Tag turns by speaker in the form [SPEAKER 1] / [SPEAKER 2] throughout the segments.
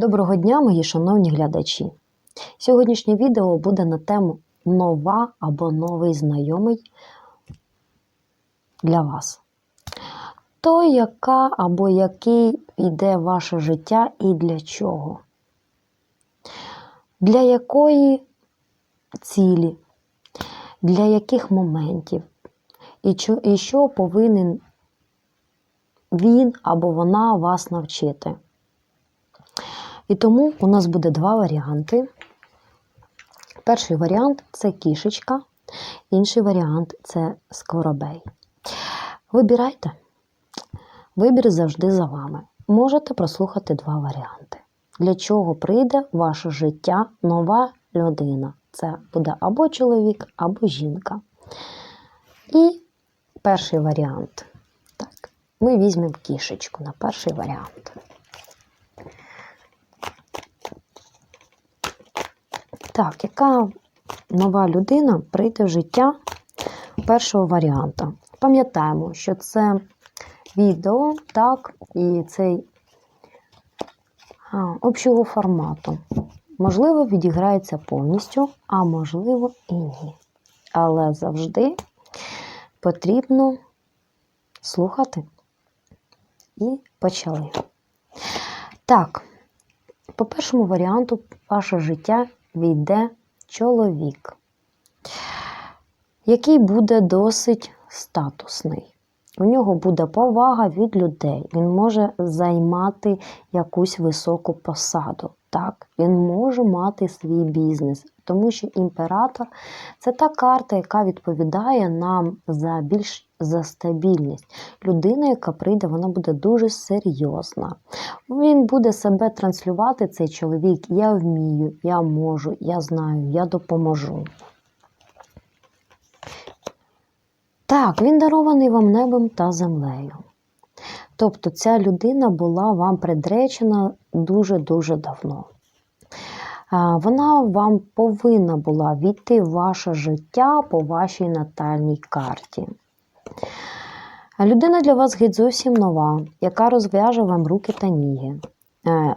[SPEAKER 1] Доброго дня, мої шановні глядачі! Сьогоднішнє відео буде на тему нова або новий знайомий для вас. Той, яка або який йде ваше життя і для чого? Для якої цілі, для яких моментів, і що, повинен він або вона вас навчити. І тому у нас буде два варіанти. Перший варіант це кішечка, інший варіант це скоробей. Вибирайте. Вибір завжди за вами. Можете прослухати два варіанти. Для чого прийде в ваше життя нова людина? Це буде або чоловік, або жінка. І перший варіант. Так, ми візьмемо кішечку на перший варіант. Так, яка нова людина прийде в життя першого варіанта? Пам'ятаємо, що це відео, так, і цей а, общого формату. Можливо, відіграється повністю, а можливо і ні. Але завжди потрібно слухати. І почали. Так, по першому варіанту, ваше життя війде чоловік, який буде досить статусний. У нього буде повага від людей. Він може займати якусь високу посаду. Так, він може мати свій бізнес, тому що імператор це та карта, яка відповідає нам за більш за стабільність. Людина, яка прийде, вона буде дуже серйозна. Він буде себе транслювати, цей чоловік. Я вмію, я можу, я знаю, я допоможу. Так, він дарований вам небом та землею. Тобто ця людина була вам предречена дуже-дуже давно. Вона вам повинна була війти в ваше життя по вашій натальній карті. Людина для вас геть зовсім нова, яка розв'яже вам руки та ніги. Е,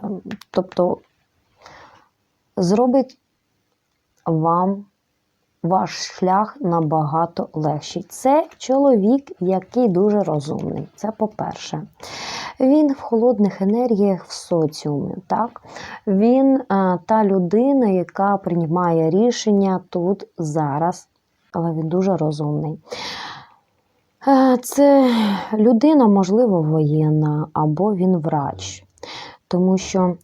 [SPEAKER 1] тобто зробить вам ваш шлях набагато легший. Це чоловік, який дуже розумний. Це по-перше. Він в холодних енергіях в соціумі. Так? Він а, та людина, яка приймає рішення тут, зараз, але він дуже розумний. Це людина, можливо, воєнна, або він врач. Тому що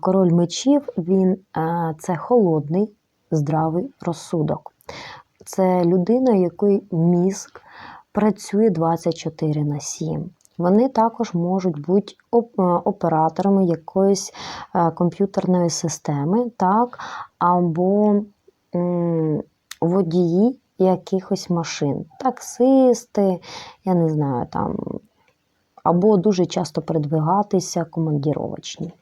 [SPEAKER 1] король мечів він це холодний, здравий розсудок. Це людина, який мізк працює 24 на 7. Вони також можуть бути операторами якоїсь комп'ютерної системи, так, або водії якихось машин, таксисти, я не знаю, там, або дуже часто передвигатися командіровочні.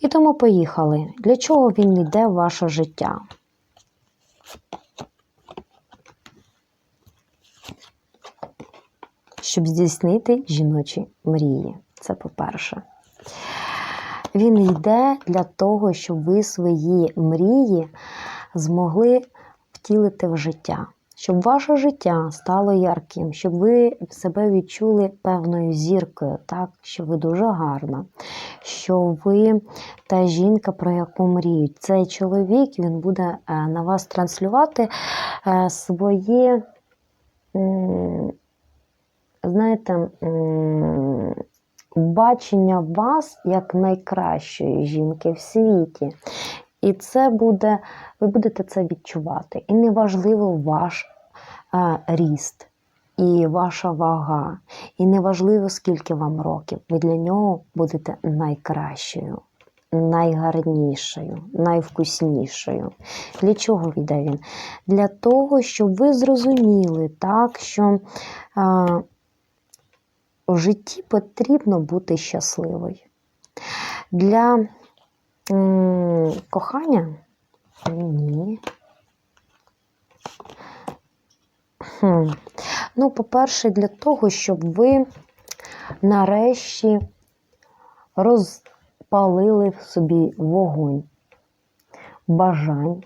[SPEAKER 1] І тому поїхали. Для чого він йде в ваше життя? Щоб здійснити жіночі мрії. Це по-перше. Він йде для того, щоб ви свої мрії змогли втілити в життя, щоб ваше життя стало ярким, щоб ви себе відчули певною зіркою, так, що ви дуже гарна, що ви та жінка, про яку мріють. Цей чоловік він буде е, на вас транслювати е, своє, знаєте, бачення вас як найкращої жінки в світі. І це буде, ви будете це відчувати. І неважливо ваш а, ріст, і ваша вага, і неважливо, скільки вам років. Ви для нього будете найкращою, найгарнішою, найвкуснішою. Для чого йде він? Для того, щоб ви зрозуміли, так, що а, в житті потрібно бути щасливою. Для Кохання? Ні. Хм. Ну, по-перше, для того, щоб ви нарешті роз... палили в собі вогонь бажань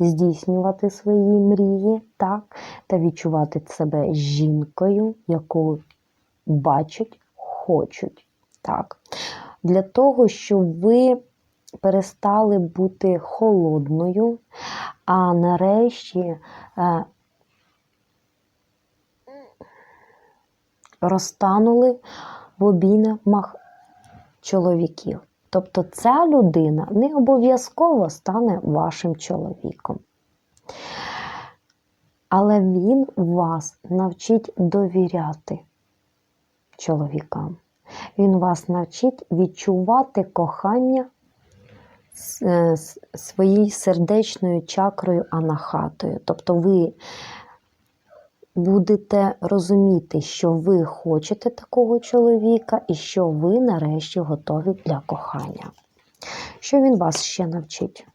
[SPEAKER 1] здійснювати свої мрії, так, та відчувати себе жінкою, яку бачать, хочуть. Так. Для того, щоб ви перестали бути холодною, а нарешті е, розтанули в обіймах чоловіків. Тобто ця людина не обов'язково стане вашим чоловіком. Але він вас навчить довіряти чоловікам. Він вас навчить відчувати кохання своєю сердечною чакрою анахатою. Тобто ви будете розуміти, що ви хочете такого чоловіка і що ви нарешті готові для кохання. Що він вас ще навчить?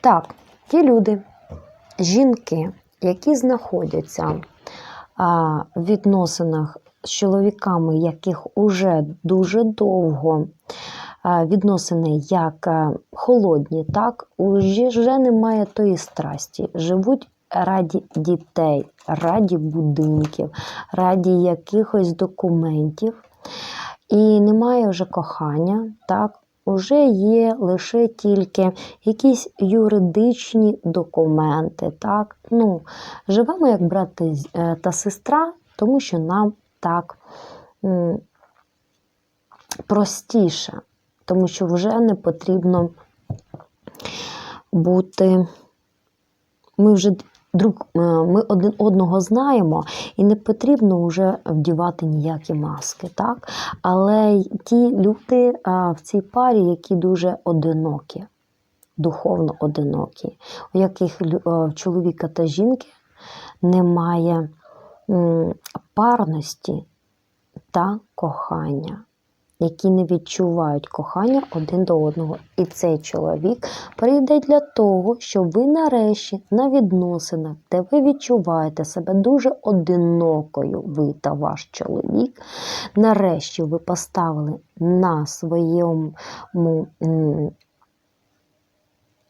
[SPEAKER 1] Так, ті люди, жінки, які знаходяться в відносинах з чоловіками, яких уже дуже довго відносини як холодні, так вже немає тої страсті. Живуть раді дітей, раді будинків, раді якихось документів. І немає вже кохання, так, уже є лише тільки якісь юридичні документи. Так? Ну, живемо як брат та з- е, та сестра, тому що нам так простіше, тому що вже не потрібно бути. Ми вже друг, е, ми один одного знаємо, і не потрібно вже вдівати ніякі маски, так? Але ті люди в цій парі, які дуже одинокі, духовно одинокі, у яких е, чоловіка та жінки немає парності та кохання, які не відчувають кохання один до одного. І цей чоловік прийде для того, щоб ви нарешті на відносинах, де ви відчуваєте себе дуже одинокою, ви та ваш чоловік, нарешті ви поставили на своєму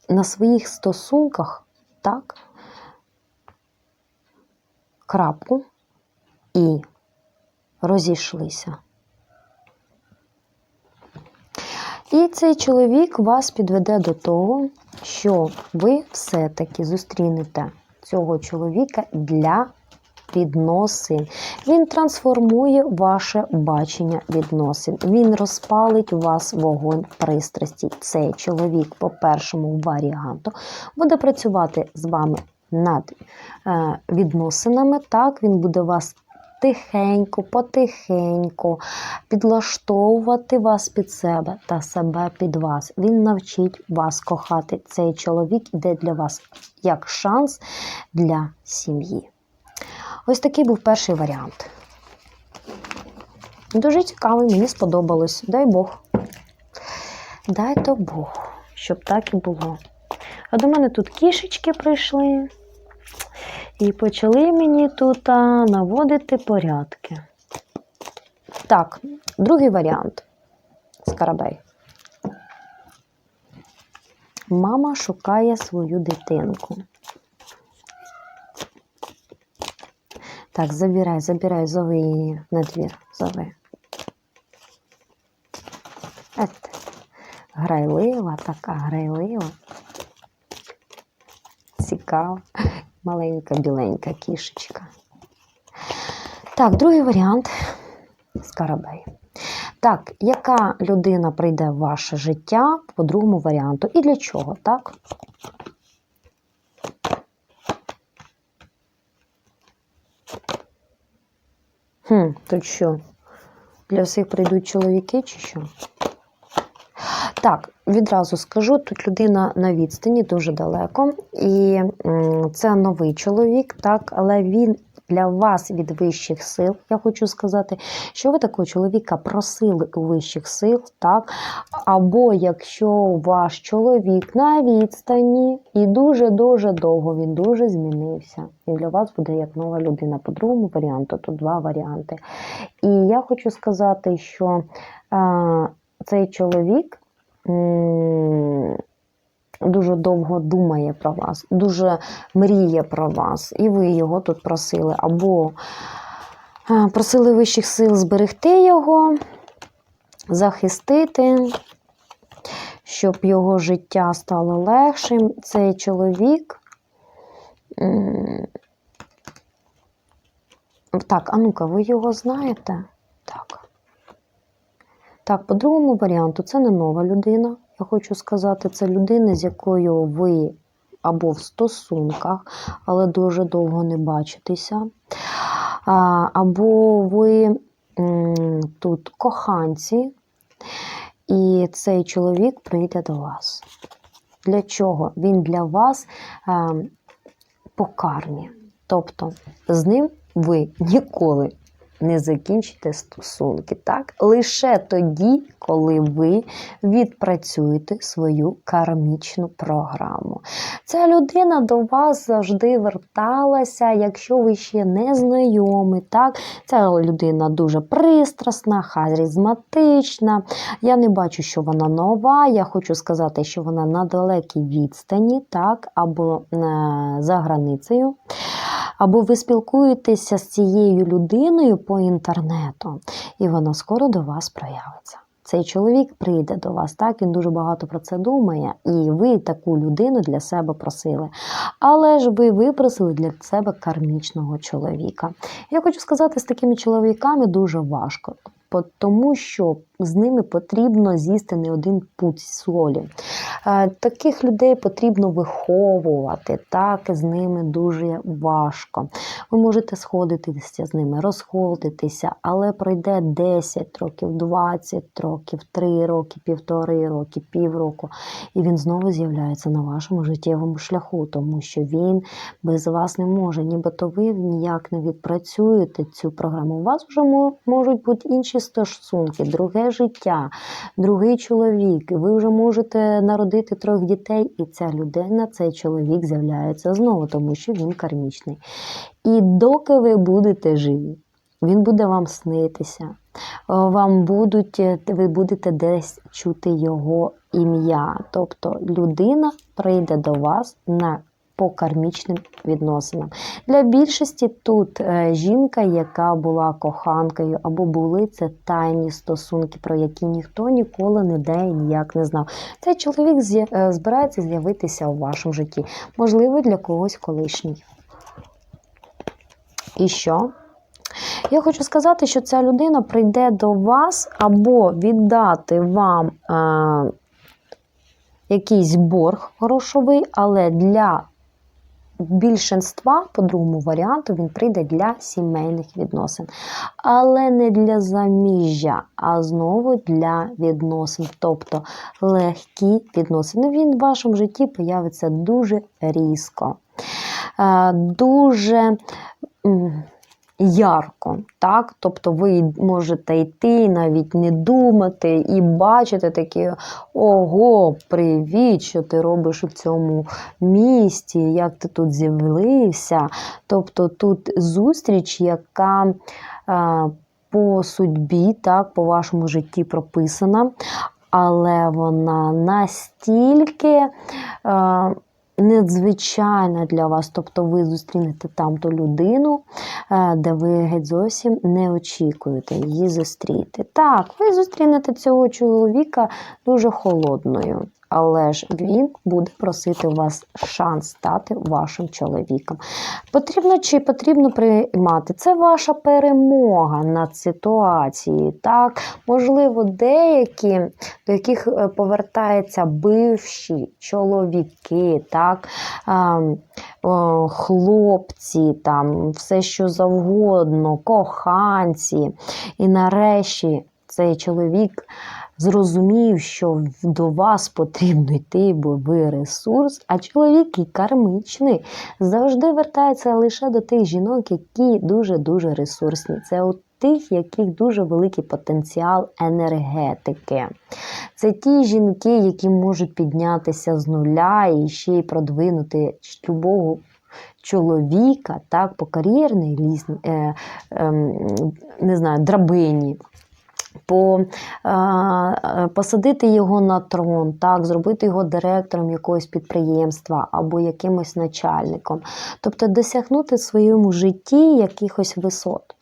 [SPEAKER 1] на своїх стосунках так, крапку і розійшлися. І цей чоловік вас підведе до того, що ви все-таки зустрінете цього чоловіка для відносин. Він трансформує ваше бачення відносин. Він розпалить у вас вогонь пристрасті. Цей чоловік, по першому варіанту, буде працювати з вами над е, відносинами. Так, він буде вас тихенько, потихеньку підлаштовувати вас під себе та себе під вас. Він навчить вас кохати. Цей чоловік іде для вас як шанс для сім'ї. Ось такий був перший варіант. Дуже цікавий, мені сподобалось. Дай Бог. Дай то Бог, щоб так і було. А до мене тут кішечки прийшли і почали мені тут наводити порядки. Так, другий варіант. Скарабей. Мама шукає свою дитинку. Так, забирай, забирай, зови її на двір. Зови. Ет. Грайлива, така грайлива. Цікава. Маленька, біленька кішечка. Так, другий варіант Скарабей. Так, яка людина прийде в ваше життя по другому варіанту? І для чого, так? Хм, тут що? Для всіх прийдуть чоловіки чи що? Так, відразу скажу, тут людина на відстані дуже далеко, і це новий чоловік, так, але він для вас від вищих сил. Я хочу сказати, що ви такого чоловіка просили у вищих сил, так? Або якщо ваш чоловік на відстані і дуже-дуже довго він дуже змінився. І для вас буде як нова людина. По другому варіанту, тут два варіанти. І я хочу сказати, що е, цей чоловік. Дуже довго думає про вас, дуже мріє про вас, і ви його тут просили. Або е, просили вищих сил зберегти його, захистити, щоб його життя стало легшим. Цей чоловік. Так, а ну-ка, ви його знаєте? Так. Так, по другому варіанту, це не нова людина. Я хочу сказати, це людина, з якою ви або в стосунках, але дуже довго не бачитеся. Або ви тут коханці, і цей чоловік прийде до вас. Для чого? Він для вас по кармі. Тобто з ним ви ніколи не закінчите стосунки, так? Лише тоді, коли ви відпрацюєте свою кармічну програму. Ця людина до вас завжди верталася, якщо ви ще не знайомі, так? Ця людина дуже пристрасна, харизматична. Я не бачу, що вона нова. Я хочу сказати, що вона на далекій відстані, так, або е, за границею. Або ви спілкуєтеся з цією людиною по інтернету, і вона скоро до вас проявиться. Цей чоловік прийде до вас, так він дуже багато про це думає, і ви таку людину для себе просили. Але ж ви випросили для себе кармічного чоловіка. Я хочу сказати, з такими чоловіками дуже важко, тому що з ними потрібно з'їсти не один путь солі. Е, Таких людей потрібно виховувати, так, з ними дуже важко. Ви можете сходитися з ними, розходитися, але пройде 10 років, 20 років, 3 роки, півтори роки, півроку, і він знову з'являється на вашому життєвому шляху, тому що він без вас не може. Нібито ви ніяк не відпрацюєте цю програму. У вас вже можуть бути інші стосунки, друге життя, другий чоловік. Ви вже можете народити трьох дітей, і ця людина, цей чоловік з'являється знову, тому що він кармічний. І доки ви будете живі, він буде вам снитися. Вам будуть, ви будете десь чути його ім'я. Тобто людина прийде до вас на по кармічним відносинам. Для більшості тут е, жінка, яка була коханкою, або були це тайні стосунки, про які ніхто ніколи ніде і ніяк не знав. Цей чоловік е, збирається з'явитися у вашому житті, можливо, для когось колишній. І що? Я хочу сказати, що ця людина прийде до вас або віддати вам е, якийсь борг грошовий, але для більшинства, по другому варіанту, він прийде для сімейних відносин. Але не для заміжжя, а знову для відносин. Тобто легкі відносини. Він в вашому житті появиться дуже різко, е, дуже. Ярко, так? Тобто ви можете йти, навіть не думати, і бачити такі: ого, привіт, що ти робиш у цьому місті, як ти тут з'явився. Тобто тут зустріч, яка е, по судьбі, так, по вашому житті прописана, але вона настільки. Надзвичайна для вас, тобто ви зустрінете там ту людину, е, де ви геть зовсім не очікуєте її зустріти. Так, ви зустрінете цього чоловіка дуже холодною, але ж він буде просити у вас шанс стати вашим чоловіком. Потрібно чи потрібно приймати? Це ваша перемога над ситуацією. Так, можливо, деякі, до яких е, повертаються бивші чоловіки, так, ем, хлопці, там, все що завгодно, коханці. І нарешті цей чоловік зрозумів, що до вас потрібно йти, бо ви ресурс, а чоловік і кармічний завжди вертається лише до тих жінок, які дуже-дуже ресурсні. Це от тих, яких дуже великий потенціал енергетики. Це ті жінки, які можуть піднятися з нуля і ще й продвинути любого чоловіка так, по кар'єрній е, е, не знаю, драбині. По, е, е, посадити його на трон, так, зробити його директором якогось підприємства або якимось начальником. Тобто досягнути в своєму житті якихось висот.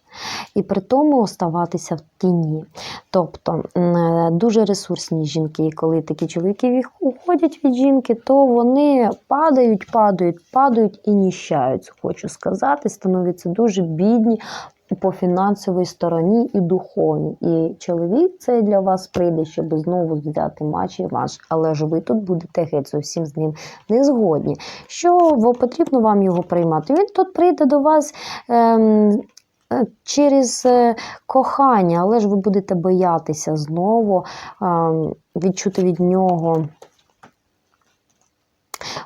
[SPEAKER 1] І при тому оставатися в тіні. Тобто е, дуже ресурсні жінки, коли такі чоловіки уходять від жінки, то вони падають, падають, падають і ніщають, хочу сказати, становляться дуже бідні по фінансовій стороні і духовній. І чоловік цей для вас прийде, щоб знову взяти матч і ваш. Але ж ви тут будете геть зовсім з ним не згодні. Що потрібно вам його приймати? Він тут прийде до вас. Ем, е, Через е, кохання, але ж ви будете боятися знову ем, відчути від нього,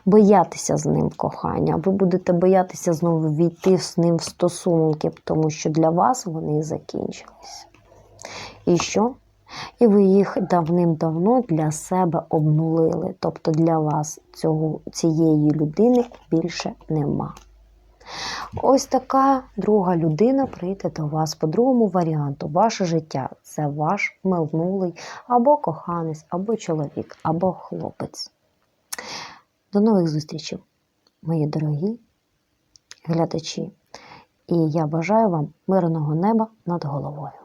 [SPEAKER 1] боятися з ним кохання. Ви будете боятися знову війти з ним в стосунки, тому що для вас вони закінчились. І що? І ви їх давним-давно для себе обнулили. Тобто для вас цього, цієї людини більше нема. Ось така друга людина прийде до вас по другому варіанту. Ваше життя це ваш минулий або коханець, або чоловік, або хлопець. До нових зустрічей, мої дорогі глядачі. І я бажаю вам мирного неба над головою.